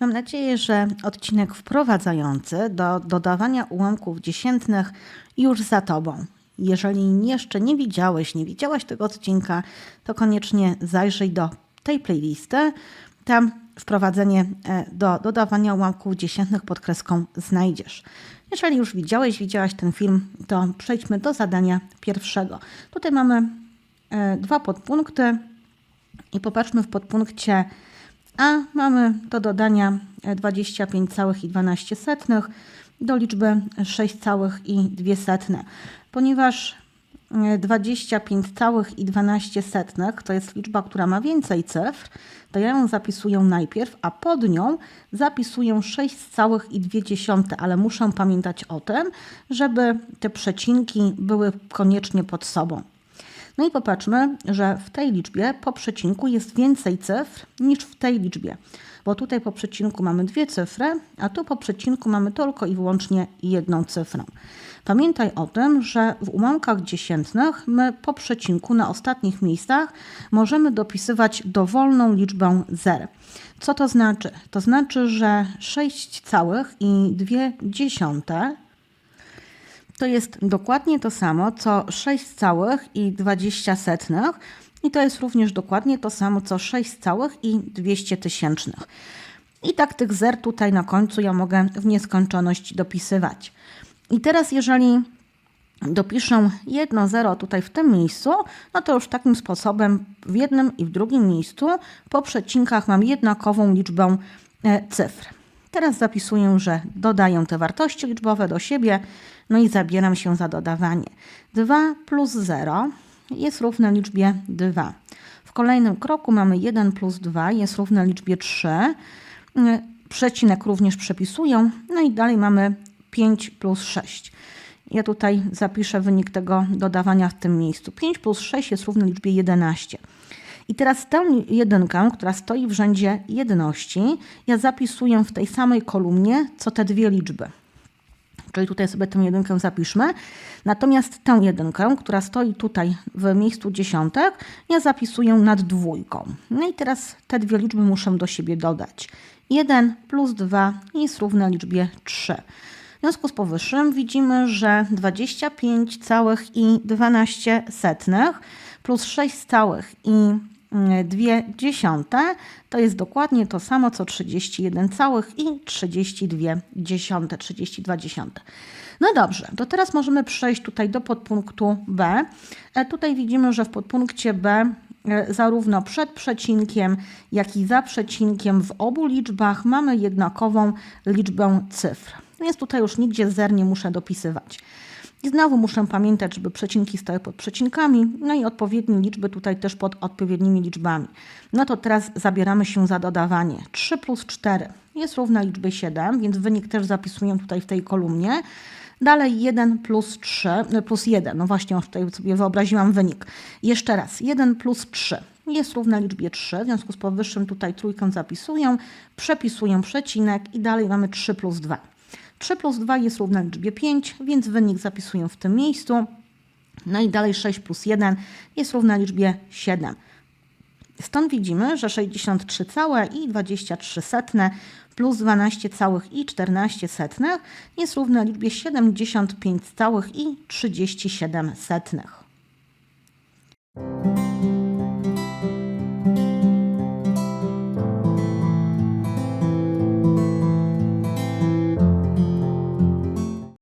Mam nadzieję, że odcinek wprowadzający do dodawania ułamków dziesiętnych już za Tobą. Jeżeli jeszcze nie widziałeś, nie widziałaś tego odcinka, to koniecznie zajrzyj do tej playlisty. Tam wprowadzenie e, do dodawania ułamków dziesiętnych pod kreską znajdziesz. Jeżeli już widziałeś, widziałaś ten film, to przejdźmy do zadania pierwszego. Tutaj mamy e, dwa podpunkty i popatrzmy w podpunkcie A. Mamy do dodania 25,12 do liczby 6,2. Ponieważ 25,12 to jest liczba, która ma więcej cyfr, to ja ją zapisuję najpierw, a pod nią zapisuję 6,2, ale muszę pamiętać o tym, żeby te przecinki były koniecznie pod sobą. No i popatrzmy, że w tej liczbie po przecinku jest więcej cyfr niż w tej liczbie, bo tutaj po przecinku mamy dwie cyfry, a tu po przecinku mamy tylko i wyłącznie jedną cyfrę. Pamiętaj o tym, że w ułamkach dziesiętnych my po przecinku na ostatnich miejscach możemy dopisywać dowolną liczbę zer. Co to znaczy? To znaczy, że 6,2 to jest dokładnie to samo, co 6,20 i to jest również dokładnie to samo, co 6,2 tysięcznych. I tak tych zer tutaj na końcu ja mogę w nieskończoność dopisywać. I teraz jeżeli dopiszę jedno zero tutaj w tym miejscu, no to już takim sposobem w jednym i w drugim miejscu po przecinkach mam jednakową liczbę e, cyfr. Teraz zapisuję, że dodaję te wartości liczbowe do siebie, no i zabieram się za dodawanie. 2 plus 0 jest równe liczbie 2. W kolejnym kroku mamy 1 plus 2 jest równe liczbie 3. Przecinek również przepisuję. No i dalej mamy 5 plus 6. Ja tutaj zapiszę wynik tego dodawania w tym miejscu. 5 plus 6 jest równe liczbie 11. I teraz tę jedynkę, która stoi w rzędzie jedności, ja zapisuję w tej samej kolumnie, co te dwie liczby. Czyli tutaj sobie tę jedynkę zapiszmy. Natomiast tę jedynkę, która stoi tutaj w miejscu dziesiątek, ja zapisuję nad dwójką. No i teraz te dwie liczby muszę do siebie dodać. 1 plus 2 jest równe liczbie 3. W związku z powyższym widzimy, że 25,12 plus 6,2 to jest dokładnie to samo co 31,32 32 No dobrze, to teraz możemy przejść tutaj do podpunktu B. E, tutaj widzimy, że w podpunkcie B e, zarówno przed przecinkiem, jak i za przecinkiem w obu liczbach mamy jednakową liczbę cyfr. Więc tutaj już nigdzie zer nie muszę dopisywać. I znowu muszę pamiętać, żeby przecinki stały pod przecinkami, no i odpowiednie liczby tutaj też pod odpowiednimi liczbami. No to teraz zabieramy się za dodawanie. 3 plus 4 jest równa liczbie 7, więc wynik też zapisuję tutaj w tej kolumnie. Dalej 1 plus 3, no plus 1, no właśnie już tutaj sobie wyobraziłam wynik. Jeszcze raz, 1 plus 3 jest równa liczbie 3, w związku z powyższym tutaj trójkę zapisuję, przepisuję przecinek i dalej mamy 3 plus 2. 3 plus 2 jest równe liczbie 5, więc wynik zapisuję w tym miejscu. No i dalej 6 plus 1 jest równe liczbie 7. Stąd widzimy, że 63,23 plus 12,14 jest równe liczbie 75,37.